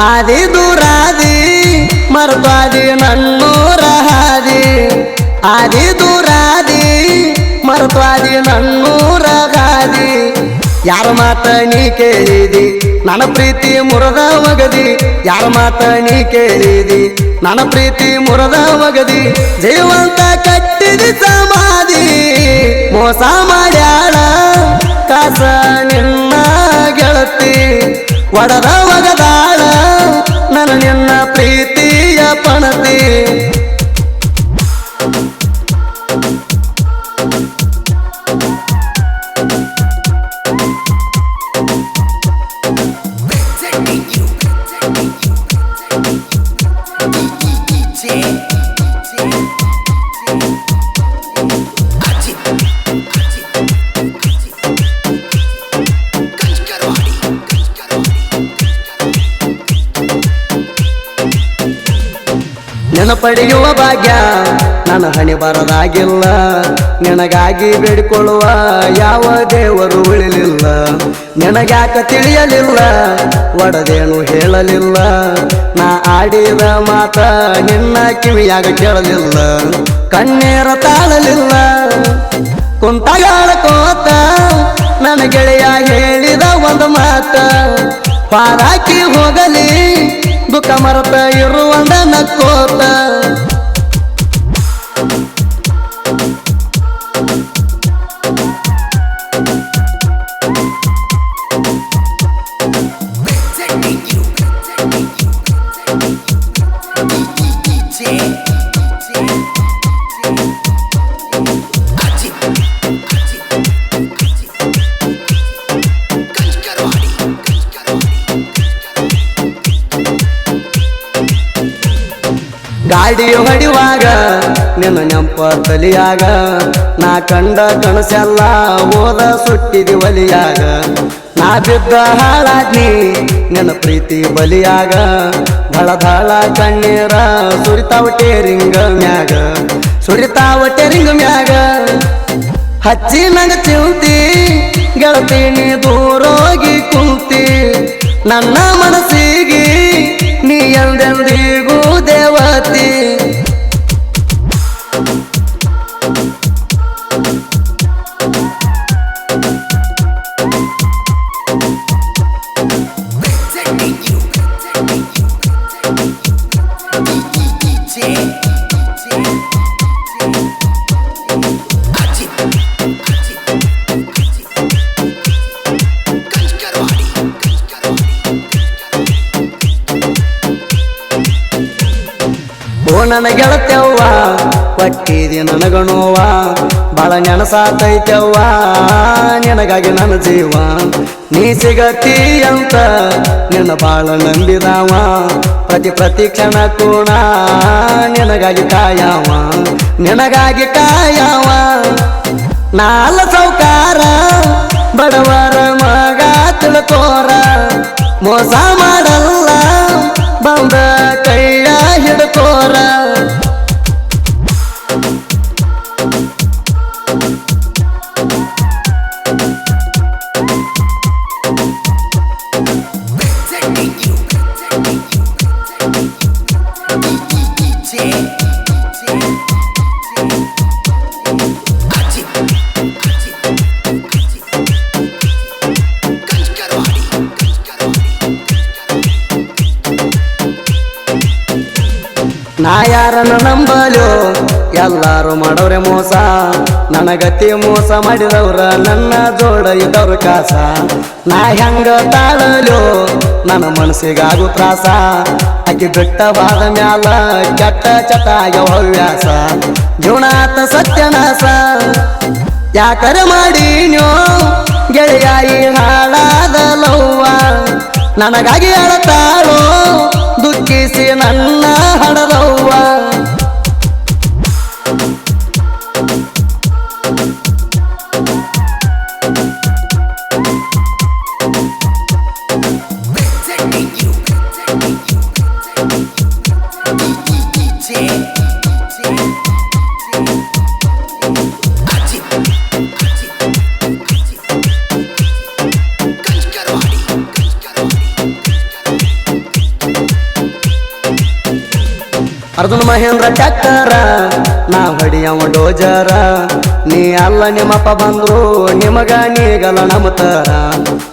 ಆದಿ ದೂರಾದಿ ಮರ್ತಾದಿ ನನ್ನೂರ ಹಾದಿ. ಆದಿ ದೂರಾದಿ ಮರ್ತಾದಿ ನನ್ನೂರ ಹಾದಿ. ಯಾರ ಮಾತ ನೀ ಕೇಳಿದಿ? ನನ್ನ ಪ್ರೀತಿ ಮುರದ ಒಗದಿ. ಯಾರ ಮಾತ ನೀ ಕೇಳಿದಿ? ನನ್ನ ಪ್ರೀತಿ ಮುರದ ಒಗದಿ. ಜೀವಂತ ಕಟ್ಟಿದಿ ಸಮಾಧಿ. ಮೋಸ ಮಾಡ್ಯಾಳ, ಕಾಸ ನಿನ್ನ ಗೆಳತಿ. ಒಡದ ಒಗದಾಳ ನನ್ನ ಪ್ರೀತಿಯ ಪಣತಿ. ನೆನಪಡೆಯುವ ಭಾಗ್ಯ ನನ್ನ ಹಣೆ ಬರದಾಗಿಲ್ಲ. ನಿನಗಾಗಿ ಬೇಡಿಕೊಳ್ಳುವ ಯಾವ ದೇವರು ಉಳಿಲಿಲ್ಲ ನಿನಗ್ಯಾಕ ತಿಳಿಯಲಿಲ್ಲ, ಒಡದೇನು ಹೇಳಲಿಲ್ಲ. ನಾ ಆಡಿದ ಮಾತ ನಿನ್ನ ಕಿವಿಯಾಗ ಕೇಳಲಿಲ್ಲ. ಕಣ್ಣೀರ ತಾಳಲಿಲ್ಲ. ಕುಂತಗಾಳ ಕೋತ ನನ್ನ ಗೆಳೆಯ ಹೇಳಿದ ಮರತ ಇರುವಂದ ನಕ್ಕೋತ ಗಾಡಿ ಹೊಡಿವಾಗ ನಿನ್ನ ನೆಂಪ ತಲಿಯಾಗ, ನಾ ಕಂಡ ಕನಸೆಲ್ಲ ಓದ ಸುಟ್ಟಿದಿ ಒಲಿಯಾಗ. ನಾ ಬಿದ್ದ ಹಾಳಾದ್ನಿ ನಿನ್ನ ಪ್ರೀತಿ ಬಲಿಯಾಗ. ಧಳ ಧಳ ಕಣ್ಣೀರ ಸುರಿತಾವ ಟೇರಿಂಗ ಮ್ಯಾಗ. ಸುರಿತಾವ ಟೇರಿಂಗ ಮ್ಯಾಗ. ಹಚ್ಚಿ ನಂಗ ಚಿಂತಿ ಗೆಳತೀನಿ ದೂರೋಗಿ ಕುಂತಿ. ನನ್ನ ನನ್ನ ಗೆಳತ್ಯವ್ವ ಪಟ್ಟಿದೆ ನನಗಣೋವ ಬಾಳ ನೆನಸಾತೈತವ್ವ ನಿನಗಾಗಿ ನನ್ನ ಜೀವ. ನೀ ಸಿಗತಿ ಅಂತ ನಿನ್ನ ಬಾಳ ನಂಬಿದಾವ, ಪ್ರತಿ ಪ್ರತಿ ಕ್ಷಣ ಕೋಣ ನಿನಗಾಗಿ ಕಾಯವ ನಿನಗಾಗಿ ಕಾಯವ. ನಾಲ ಸೌಕಾರ, ಬಡವರ ಮಗ ತಿಳ್ಕೋರ, ಮೋಸ ಮಾಡಲ್ಲ, ಬಂದ ಕೈಯ ಹಿಡ್ಕೋರ ನಾ ಯಾರನ್ನ ನಂಬಲು? ಎಲ್ಲಾರು ಮಾಡೋರೆ ಮೋಸ. ನನಗತಿ ಮೋಸ ಮಾಡಿದವ್ರ ನನ್ನ ಜೋಡ ಇದ್ದವ್ರ ಕಾಸ. ನಾ ಹೆಂಗ ತಾಳಲು? ನನ್ನ ಮನಸ್ಸಿಗಾಗು ತ್ರಾಸ. ಆಕಿ ಬಿಟ್ಟವಾದ ಮ್ಯಾಲ ಕೆಟ್ಟ ಚಟಾಯ ಹವ್ಯಾಸ. ಜುಣಾತ ಸತ್ಯನಾಸ. ಯಾಕರ ಮಾಡಿ ನೋ ಗೆಳೆಯಾಯಿ ಹಾಳಾದ ಲವ್ವ ನನಗಾಗಿ ಅಳತಾಳೋ? ದುಃಖಿಸಿ ನನ್ನ ಹಡದವ್ವ ಅರ್ಜುನ್ ಮಹೇಂದ್ರ ಟ್ಯಾಕ್ಟರ ನಾ ಹೊಡಿಯವ ಡೋಜರ. ನೀ ಅಲ್ಲ ನಿಮ್ಮಪ್ಪ ಬಂದ್ರು, ನಿಮಗ ನೀಗಲ ನಮತರ.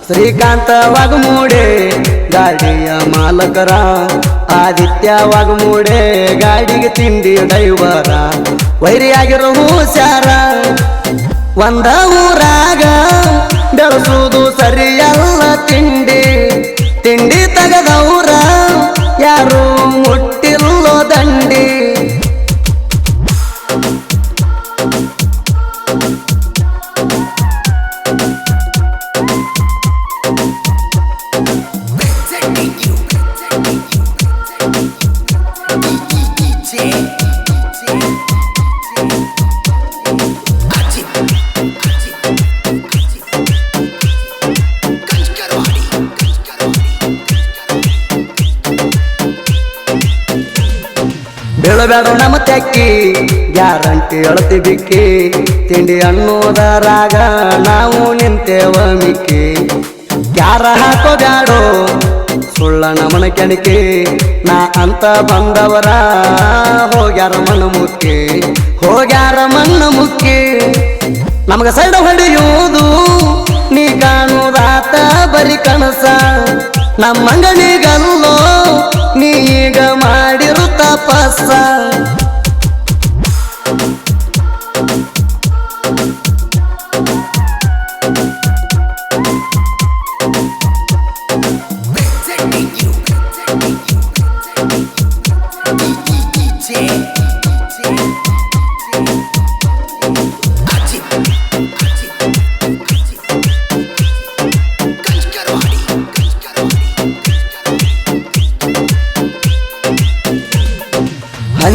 ಶ್ರೀಕಾಂತ ವಾಗಮೂಡೆ, ಗಾಡಿಯ ಮಾಲಕರ. ಆದಿತ್ಯ ವಾಗಮೂಡೆ, ಗಾಡಿಗೆ ತಿಂಡಿ ಡೈವರ ವೈರಿಯಾಗಿರೋ ಹುಷಾರ, ಒಂದ ಊರಾಗ ಬೆಳೆಸುವುದು ಸರಿಯಲ್ಲ ತಿಂಡಿ. ತಿಂಡಿ ತಗದವ್ರ ಯಾರು? ದಂಡಿ Presenting ಬೀಳಬೇಡ ನಮ್ಮ ತೆಕ್ಕಿ. ಗ್ಯಾರಂಟಿ ಅಳತಿ ಬಿಕ್ಕಿ. ತಿಂಡಿ ಅನ್ನೋದರಾಗ ನಾವು ನಿಂತೇವ ಮಿಕ್ಕಿ. ಯಾರ ಹಾಕೋ ಬ್ಯಾಡೋ ಸುಳ್ಳ ನಮನ ಕೆಣಕಿ. ನಾ ಅಂತ ಬಂದವರ ಹೋಗ್ಯಾರ ಮಣ್ಣ ಮುಕ್ಕಿ. ಹೋಗ್ಯಾರ ಮಣ್ಣ ಮುಕ್ಕಿ. ನಮಗ ಸೈಡ ಹೊಡೆಯುವುದು ನೀ ಕಾಣುದಾತ ಬರಿ ಕನಸ. ನಮ್ಮಂಗನಿಗಲ್ಲೋ ನೀ ಈಗ ಮಾಡಿರು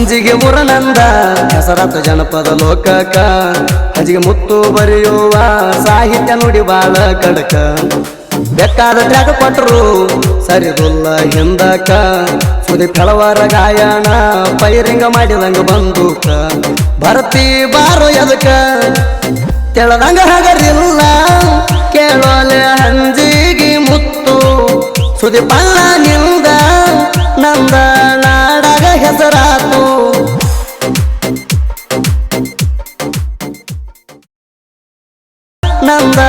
ಹಂಜಿಗೆ ಮುರನಂದ ಹೆಸರಾತ ಜನಪದ ಲೋಕಕ. ಹಂಜಿಗೆ ಮುತ್ತು ಬರೆಯುವ ಸಾಹಿತ್ಯ ನುಡಿ ಬಾಳ ಕಡಕ. ಬೆಕ್ಕಾದ ತ್ಯಾಗ ಕೊಟ್ಟರು ಸರಿದುಲ್ಲ ಹಿಂದಕ. ಸುದಿ ಕಳವರ ಗಾಯನ, ಪೈರಿಂಗ ಮಾಡಿದಂಗ ಬಂದೂಕ. ಭರ್ತಿ ಬಾರು ಎದಕ? ತೆಳದಂಗ ಹಗರಿಲ್ಲ. ಕೇಳೋಲೆ ಹಂಜಿಗೆ ಮುತ್ತು. ಸುದಿ ಪಲ್ಲ ನಿಲ್ದ ನಂದ ಹೆಸರಾತು. ನಂದ